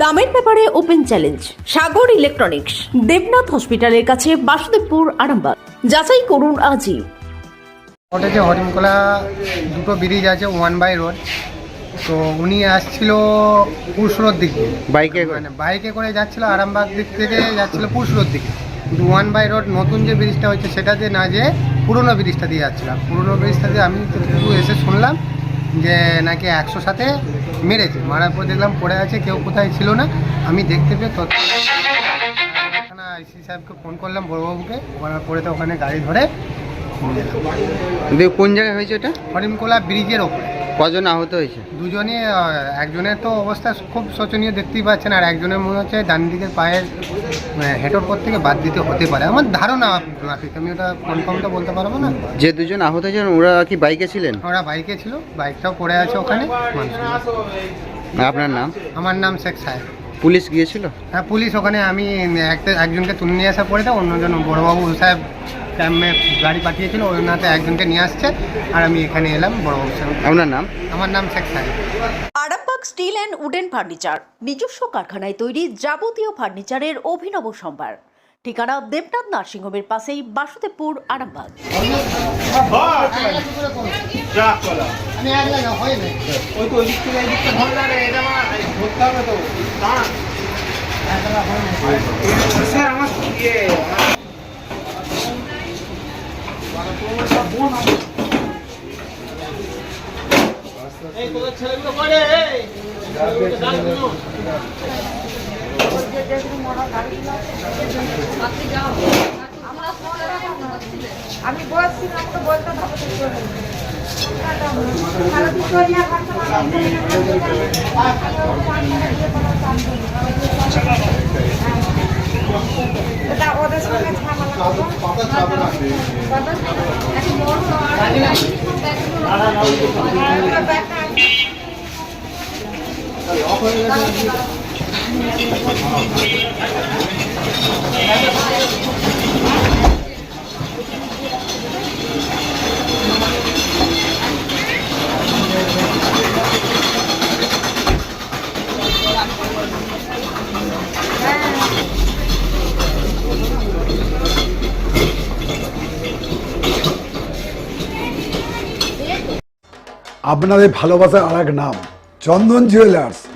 দামের ব্যাপারে open challenge Sagar electronics Debnath হসপিটালের কাছে বাসুদেবপুর আরামবাগ। যাচাই করুন আজই। ওটা যে হরিমকোলা দুটো ব্রিজ আছে ওয়ান বাই রোড তো উনি আসছিল পুরসুরোর দিকে। বাইকে মানে বাইকে করে যাচ্ছিল আরামবাগ দিক থেকে যাচ্ছিল পুরসুরোর দিকে। কিন্তু ওয়ান বাই রোড নতুন যে ব্রিজটা হচ্ছে সেটা দিয়ে না যে পুরনো ব্রিজটা দিয়ে যাচ্ছিলাম পুরনো ব্রিজটা দিয়ে আমি একটু এসে শুনলাম যে নাকি একশো সাথে মেরেছে। মারার পর দেখলাম পড়ে আছে কেউ কোথায় ছিল না। আমি দেখতে পেয়ে তৎক্ষণাৎ আইসি সাহেবকে ফোন করলাম বড়বাবুকে। করার পরে তো ওখানে গাড়ি ধরে কোন জায়গায় হয়েছে ওটা? হরিমকোলা ব্রিজের ওপরে। কজন আহত হয়েছে? দুজনই একজনের তো অবস্থা খুব শোচনীয় দেখতেই পাচ্ছেন আর একজনের মনে হচ্ছে ডান দিকের পায়ের হেঁটোর পর থেকে বাদ দিতে হতে পারে। আমার ধারণা ট্রাফিক আমি ওটা কনফার্ম তো বলতে পারব না। যে দুজন আহত হয়েছেন ওরা কি বাইকে ছিলেন? ওরা বাইকে ছিল বাইকটাও পড়ে আছে ওখানে। আপনার নাম? আমার নাম শেখ সাহেব। পুলিশ গিয়েছিল? হ্যাঁ পুলিশ ওখানে আমি একটা একজনকে তুলে নিয়ে আসা পরে তো অন্যজন বড়োবাবু সাহেব ক্যাম্পে গাড়ি পাঠিয়েছিল ওনাতে একজনকে নিয়ে আসছে আর আমি এখানে এলাম বড়োবাবু সাহেব আপনার নাম? আমার নাম Sheikh Saheb. Arambagh steel and wooden furniture নিজস্ব কারখানায় তৈরি যাবতীয় ফার্নিচারের অভিনব সম্ভার। ঠিকানা দেবনাথ নার্সিংহোমের পাশেই বাসুদেবপুর আরামবাগ। আমি এক জায়গা হয় না আমি বলছি আমাকে বলতে ওদের সঙ্গে ঝামেলা আপনাদের ভালোবাসার আর এক নাম Chandan jewellers.